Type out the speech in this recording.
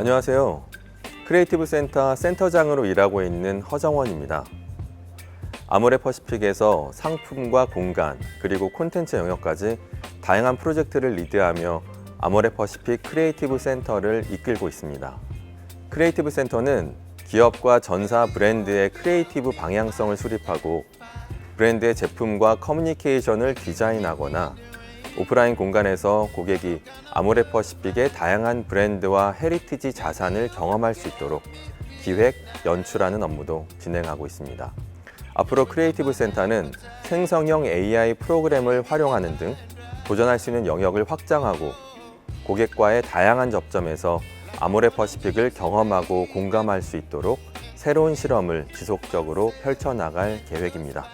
안녕하세요. 크리에이티브 센터 센터장으로 일하고 있는 허정원입니다. 아모레 퍼시픽에서 상품과 공간, 그리고 콘텐츠 영역까지 다양한 프로젝트를 리드하며 아모레 퍼시픽 크리에이티브 센터를 이끌고 있습니다. 크리에이티브 센터는 기업과 전사 브랜드의 크리에이티브 방향성을 수립하고 브랜드의 제품과 커뮤니케이션을 디자인하거나 오프라인 공간에서 고객이 아모레 퍼시픽의 다양한 브랜드와 헤리티지 자산을 경험할 수 있도록 기획, 연출하는 업무도 진행하고 있습니다. 앞으로 크리에이티브 센터는 생성형 AI 프로그램을 활용하는 등 도전할 수 있는 영역을 확장하고 고객과의 다양한 접점에서 아모레 퍼시픽을 경험하고 공감할 수 있도록 새로운 실험을 지속적으로 펼쳐나갈 계획입니다.